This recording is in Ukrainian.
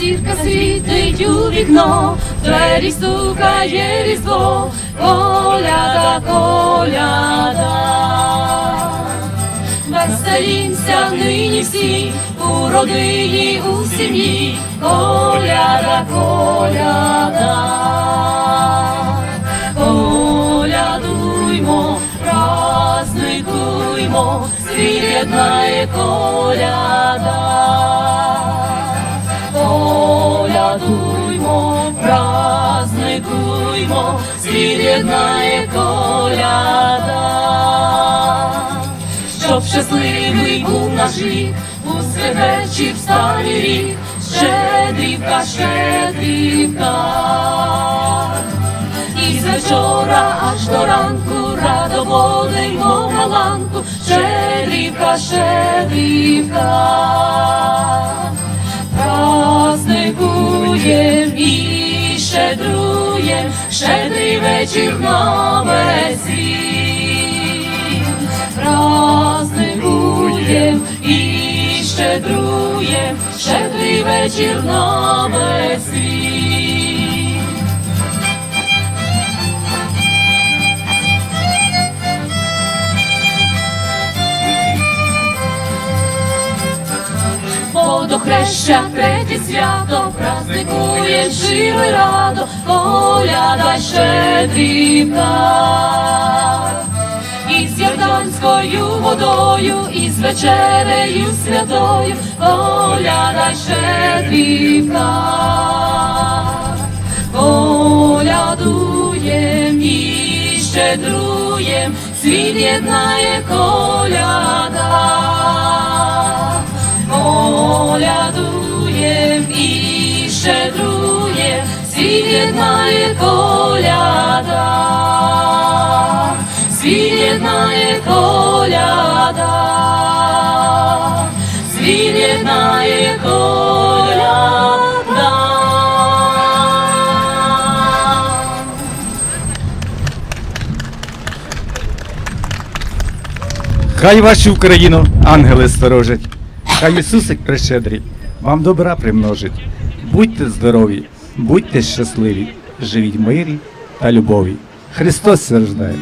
зірка світить у вікно, двері стукає різдво, коляда, коляда. Веселімся нині всі, у родині, у сім'ї, коляда, коляда. Колядуймо, праздникуймо, світ єднає коляда. Колядуймо, праздникуймо, світ коляда. Щоб щасливий був наш рік, у святечі встані рік, щедрівка, щедрівка. І з вечора аж до ранку радо водимо галанку, щедрівка, щедрівка. Праздникуєм і щедруєм, щедрий вечір нове світ. Праздникуєм і щедруєм, щедрий вечір на Водохреща, третє свято, праздникує живо й радо, коляда щедрівка. І з ярданською водою, і з вечерею святою, коляда щедрівка. Колядуєм і щедруєм, світ єднає коляда. І щедруєм, світ єднає коляда. Світ єднає коляда. Світ єднає коляда. Хай вашу Україну ангели сторожать, хай Ісусик прищедрий, вам добра примножить. Будьте здорові, будьте щасливі, живіть в мирі та любові. Христос страждає.